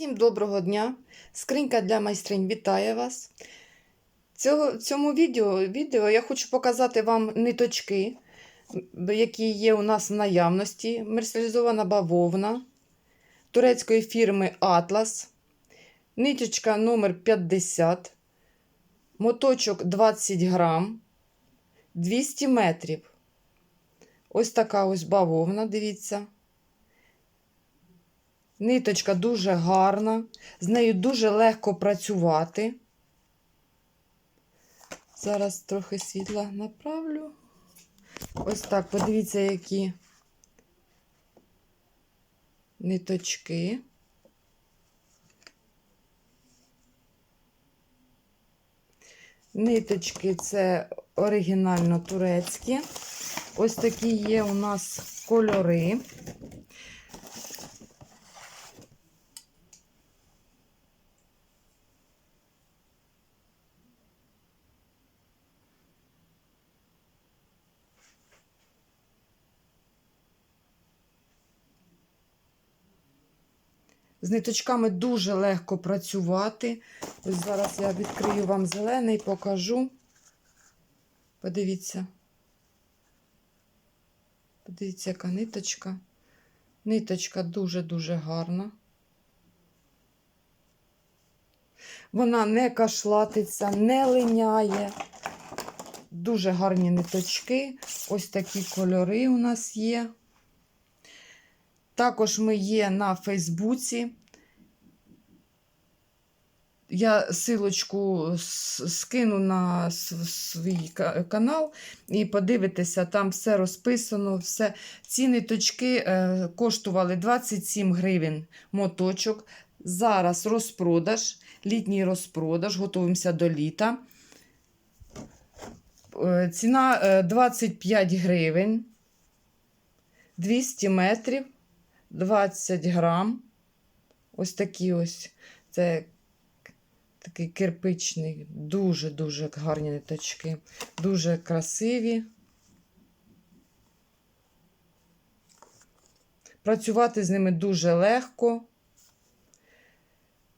Всім доброго дня! Скринька для майстринь вітає вас. В цьому відео, відео я хочу показати вам ниточки, які є у нас в наявності. Мерсеризована бавовна турецької фірми Atlas. Ниточка номер 50 моточок 20 грам, 200 метрів. Ось така ось бавовна, дивіться. Ниточка дуже гарна, з нею дуже легко працювати. Зараз трохи світла направлю. Ось так, подивіться, які ниточки. Ниточки це оригінально турецькі. Ось такі є у нас кольори. З ниточками дуже легко працювати. Ось зараз я відкрию вам зелений, покажу. Подивіться. Подивіться, яка ниточка. Ниточка дуже-дуже гарна. Вона не кашлатиться, не линяє. Дуже гарні ниточки. Ось такі кольори у нас є. Також ми є на Фейсбуці. Я силочку скину на свій канал і подивитеся, там все розписано. все. Ці ниточки коштували 27 гривень моточок. Зараз розпродаж, літній розпродаж, готуємося до літа. Ціна 25 гривень, 200 метрів. 20 грам. Ось такі ось. Це такий кирпичний, дуже-дуже гарні ниточки, дуже красиві. Працювати з ними дуже легко.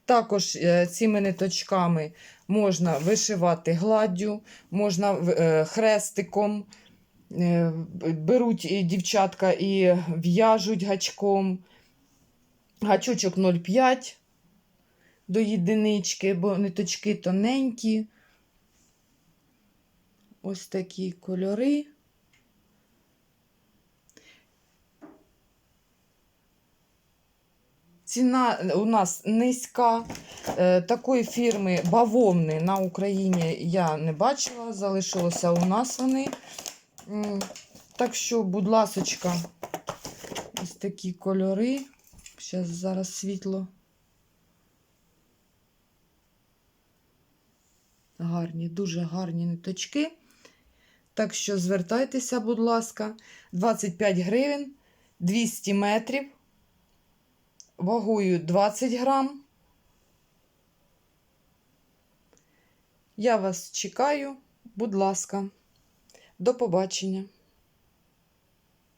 Також цими ниточками можна вишивати гладдю, можна хрестиком. Беруть і дівчатка і в'яжуть гачком. Гачочок 0,5 до єдинички, бо ниточки тоненькі. Ось такі кольори. Ціна у нас низька. Такої фірми бавовни на Україні я не бачила, залишилося у нас вони. Так що, будь ласочка, ось такі кольори. Зараз зараз світло. Гарні, дуже гарні ниточки. Так що звертайтеся, будь ласка, 25 гривень, 200 метрів, вагою 20 грам. Я вас чекаю, будь ласка. До побачення.